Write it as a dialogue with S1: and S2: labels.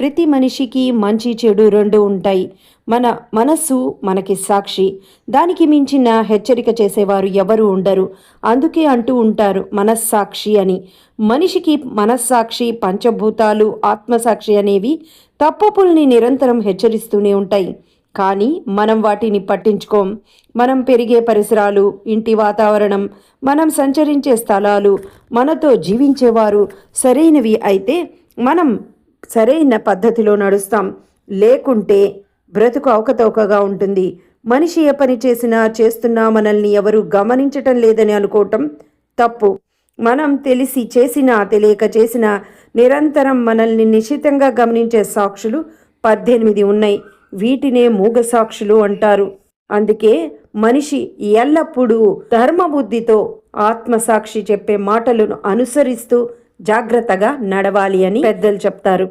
S1: ప్రతి మనిషికి మంచి చెడు రెండు ఉంటాయి. మన మనస్సు మనకి సాక్షి. దానికి మించిన హెచ్చరిక చేసేవారు ఎవరు ఉండరు. అందుకే అంటూ ఉంటారు మనస్సాక్షి అని. మనిషికి మనస్సాక్షి పంచభూతాలు ఆత్మసాక్షి అనేవి తప్పుపుల్ని నిరంతరం హెచ్చరిస్తూనే ఉంటాయి. కానీ మనం వాటిని పట్టించుకోం. మనం పెరిగే పరిసరాలు ఇంటి వాతావరణం మనం సంచరించే స్థలాలు మనతో జీవించేవారు సరైనవి అయితే మనం సరైన పద్ధతిలో నడుస్తాం. లేకుంటే బ్రతుకు అవకతవకగా ఉంటుంది. మనిషి ఏ పని చేసినా చేస్తున్నా మనల్ని ఎవరు గమనించటం లేదని అనుకోవటం తప్పు. మనం తెలిసి చేసినా తెలియక చేసినా నిరంతరం మనల్ని నిశితంగా గమనించే సాక్షులు పద్దెనిమిది ఉన్నాయి. వీటినే మూగ సాక్షులు అంటారు. అందుకే మనిషి ఎల్లప్పుడూ ధర్మబుద్ధితో ఆత్మసాక్షి చెప్పే మాటలను అనుసరిస్తూ జాగ్రత్తగా నడవాలి అని పెద్దలు చెప్తారు.